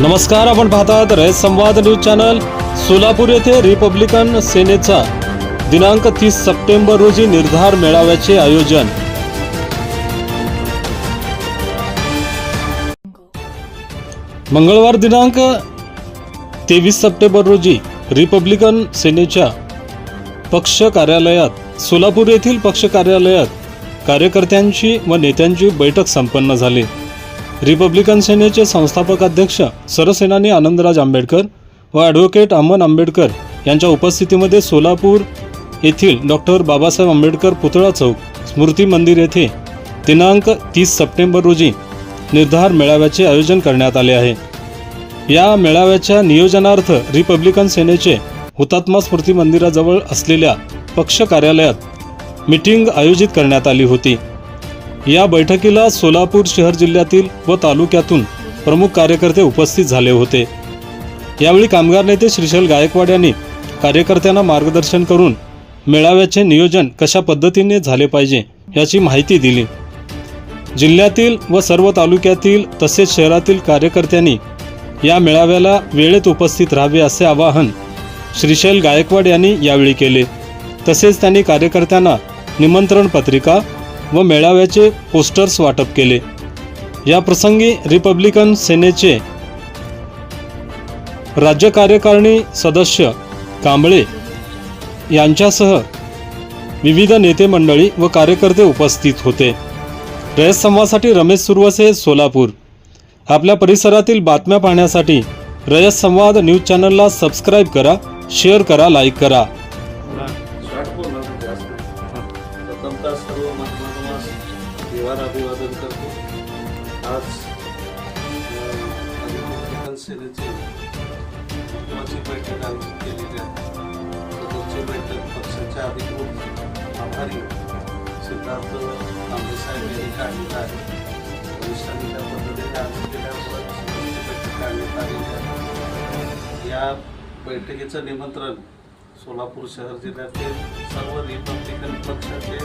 नमस्कार आपण पाहतात रयत संवाद न्यूज चॅनल. सोलापूर येथे रिपब्लिकन सेनेचा दिनांक तीस सप्टेंबर रोजी निर्धार मेळाव्याचे आयोजन. मंगळवार दिनांक तेवीस सप्टेंबर रोजी रिपब्लिकन सेनेच्या पक्ष कार्यालयात सोलापूर येथील पक्ष कार्यालयात कार्यकर्त्यांची व नेत्यांची बैठक संपन्न झाली. रिपब्लिकन सेनेचे संस्थापक अध्यक्ष सरसेनानी आनंदराज आंबेडकर व ॲडव्होकेट अमन आंबेडकर यांच्या उपस्थितीमध्ये सोलापूर येथील डॉक्टर बाबासाहेब आंबेडकर पुतळा चौक स्मृती मंदिर येथे दिनांक तीस सप्टेंबर रोजी निर्धार मेळाव्याचे आयोजन करण्यात आले आहे. या मेळाव्याच्या नियोजनार्थ रिपब्लिकन सेनेचे हुतात्मा स्मृती मंदिराजवळ असलेल्या पक्ष कार्यालयात मिटिंग आयोजित करण्यात आली होती. या बैठकीला सोलापूर शहर जिल्ह्यातील व तालुक्यातून प्रमुख कार्यकर्ते उपस्थित झाले होते. यावेळी कामगार नेते श्रीशैल गायकवाड यांनी कार्यकर्त्यांना मार्गदर्शन करून मेळाव्याचे नियोजन कशा पद्धतीने झाले पाहिजे याची माहिती दिली. जिल्ह्यातील व सर्व तालुक्यातील तसेच शहरातील कार्यकर्त्यांनी या मेळाव्याला वेळेत उपस्थित राहावे असे आवाहन श्रीशैल गायकवाड यांनी यावेळी केले. तसेच त्यांनी कार्यकर्त्यांना निमंत्रण पत्रिका व मेळाव्याचे पोस्टर्स वाटप केले. या प्रसंगी रिपब्लिकन सेनेचे राज्य कार्यकारिणी सदस्य कांबळे यांच्यासह विविध नेते मंडळी व कार्यकर्ते उपस्थित होते. रयत संवादसाठी रमेश सुरवसे सोलापूर. आपल्या परिसरातील बातम्या पाहण्यासाठी रयत संवाद न्यूज चॅनलला सबस्क्राईब करा शेअर करा लाईक करा. रिपब्लिकन महत्वाची बैठक आयोजित केलेली आहे. सदरची बैठक पक्षाच्या अधिकृत आभारी सिद्धार्थ तांबे साहेब यांनी काढण्यात आहे. वरिष्ठांनी त्या पद्धतीने आयोजित केल्यामुळे बैठक काढण्यात आलेली आहे या बैठकीचं निमंत्रण सोलापूर शहर जिल्ह्यातील सर्व रिपब्लिकन पक्षाचे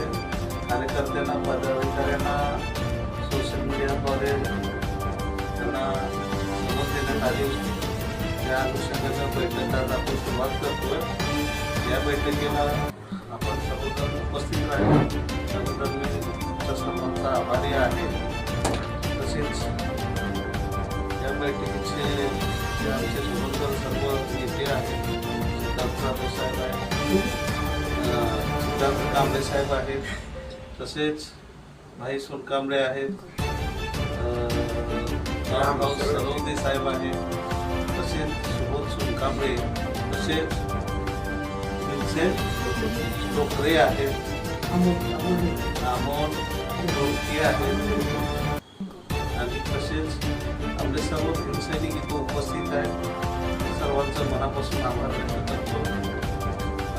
कार्यकर्त्यांना पदाधिकाऱ्यांना सोशल मीडियाद्वारे समज आली होती त्या अनुषंगानं बैठक आज आपण सुरुवात करतोय. या बैठकीला आपण सर्वजण उपस्थित राहिले त्याबद्दल मी तुमच्या सर्वांचा आभारी आहे. तसेच या बैठकीचे जे आमचे धुरंधर सर्व नेते आहेत सिद्धार्थ जाधव साहेब आहेत सिद्धार्थ कांबळे साहेब आहेत तसेच भाई सोनकांबळे आहेत अं, रामभाऊ साहेब आहेत तसेच सुबोध सुनकांबळे तसेच त्यांचे डोकरे आहेत. अमोल ढोलकी आहेत आणि तसेच आपले सर्व भीमसैनिक इथं उपस्थित आहेत. सर्वांचं मनापासून आभार व्यक्त करतो.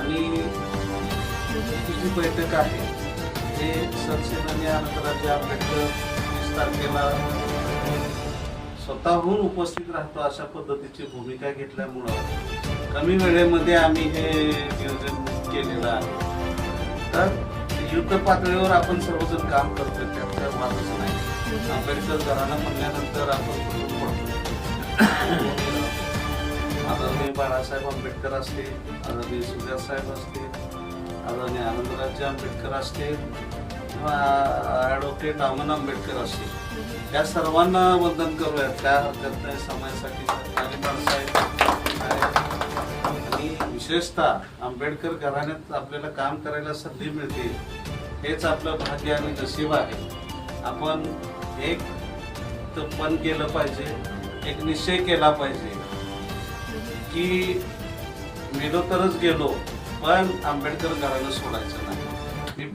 आणि जी बैठक आहे. हे सरसेनानी आनंदराजे आंबेडकर विस्तार केला. स्वतःहून उपस्थित राहतो अशा पद्धतीची भूमिका घेतल्यामुळं कमी वेळेमध्ये आम्ही हे नियोजन केलेलं आहे. तर युद्ध पातळीवर आपण सर्वजण काम करतोय त्यात काय नाही. आंबेडकर घराणं म्हणल्यानंतर आपण आदरणीय बाळासाहेब आंबेडकर असतील आदरणीय सुजात साहेब असतील आदरणीय आनंदराजे आंबेडकर असतील किंवा ॲडव्होकेट अमन आंबेडकर असतील त्या सर्वांना वंदन करूयात. काय हरकत नाही समयासाठी आणि विशेषतः आंबेडकर घराण्यात आपल्याला काम करायला संधी मिळते हेच आपलं भाग्य आणि नशीब आहे. आपण एक पण केलं पाहिजे एक निश्चय केला पाहिजे. की मेलो तरच गेलो पण आंबेडकर घराणं सोडायचं.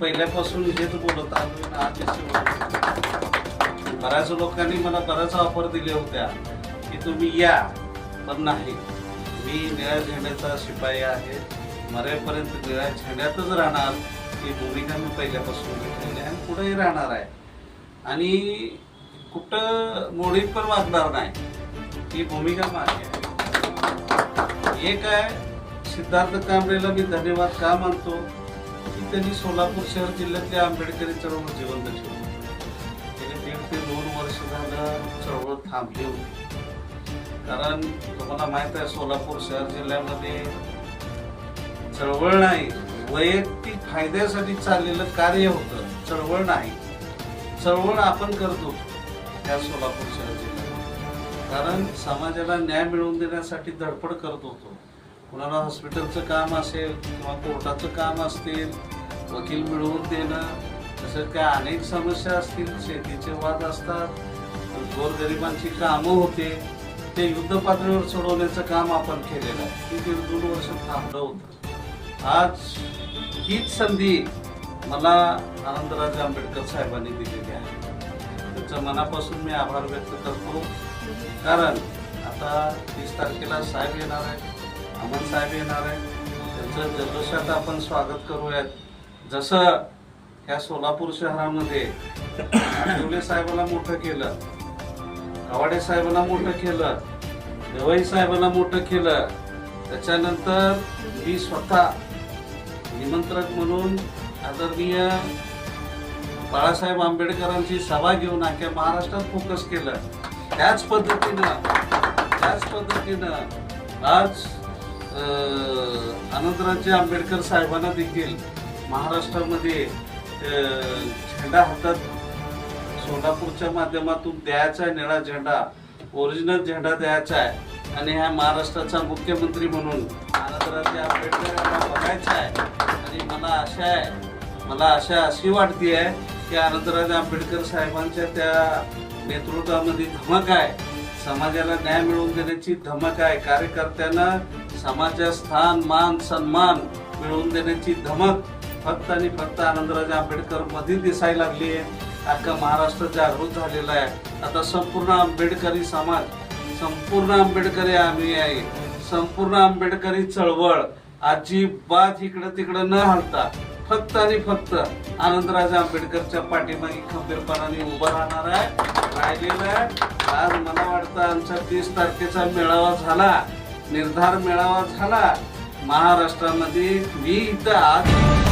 पहिल्यापासून हेच बोलत आलो आज बऱ्याच लोकांनी मला बऱ्याच ऑफर दिल्या होत्या की तुम्ही या पण नाही. मी निळ्या झेंड्याचा शिपाई आहे. मरेपर्यंत निळ्या झेंड्यातच राहणार. ही भूमिका मी पहिल्यापासून घेतलेली आहे आणि पुढेही राहणार आहे. आणि कुठं मोडीत पण वागणार नाही. ही भूमिका माझी आहे. एक आहे सिद्धार्थ कांबळेला मी धन्यवाद का मानतो? त्यांनी सोलापूर शहर जिल्ह्यातल्या आंबेडकरी चळवळ जिवंत ठेवलं त्याने दीड ते दोन वर्ष झालं चळवळ थांबली होती. कारण तुम्हाला माहीत आहे सोलापूर शहर जिल्ह्यामध्ये चळवळ नाही वैयक्तिक फायद्यासाठी चाललेलं कार्य होतं चळवळ नाही. चळवळ आपण करतो त्या सोलापूर शहर जिल्ह्यात कारण समाजाला न्याय मिळवून देण्यासाठी धडपड करत होतो. कुणाला हॉस्पिटलचं काम असेल किंवा कोर्टाचं काम असतील वकील मिळवून देणं तसं काय अनेक समस्या असतील शेतीचे वाद असतात गोरगरिबांची कामं होते ते युद्ध पातळीवर सोडवण्याचं काम आपण केलेलं आहे. ते दीड दोन वर्ष थांबलं होतं. आज हीच संधी मला आनंदराज आंबेडकर साहेबांनी दिलेली आहे. त्यांच्या मनापासून मी आभार व्यक्त करतो. कारण आता तीस तारखेला साहेब येणार आहे अमन साहेब येणार आहे त्यांचं जल्लोषात आपण स्वागत करूयात. जसं ह्या सोलापूर शहरामध्ये आठवले साहेबाला मोठं केलं कवाडे साहेबांना मोठं केलं देवाई साहेबांना मोठं केलं त्याच्यानंतर मी स्वतः निमंत्रक म्हणून आदरणीय बाळासाहेब आंबेडकरांची सभा घेऊन अख्या महाराष्ट्रात फोकस केलं. त्याच पद्धतीनं त्याच पद्धतीनं आज आनंदराजे आंबेडकर साहेबांना देखील महाराष्ट्रामध्ये झेंडा हातात सोलापूरच्या माध्यमातून द्यायचा आहे निळा झेंडा ओरिजिनल झेंडा द्यायचा आहे. आणि ह्या महाराष्ट्राचा मुख्यमंत्री म्हणून आनंदराजे आंबेडकर यांना बघायचा आहे. आणि मला आशा आहे मला आशा अशी वाटते आहे की आनंदराजे आंबेडकर साहेबांच्या त्या नेतृत्वामध्ये धमक आहे. समाजाला न्याय मिळवून देण्याची धमक आहे. कार्यकर्त्यांना समाजात स्थान मान सन्मान मिळवून देण्याची धमक फक्त आणि फक्त आनंदराजे आंबेडकरमध्ये दिसायला लागली आहे. अख्खा महाराष्ट्र जागृत झालेला आहे. आता संपूर्ण आंबेडकरी समाज संपूर्ण आंबेडकरी आम्ही आहे. संपूर्ण आंबेडकरी चळवळ अजिबात इकडं तिकडं न हलता फक्त आणि फक्त आनंदराजे आंबेडकरच्या पाठीमागे खंबीरपणाने उभं राहणार आहे. राहिलेलं आहे. आज मला वाटतं आमचा तीस तारखेचा मेळावा झाला. निर्धार मेळावा झाला. महाराष्ट्रामध्ये मी इथं आज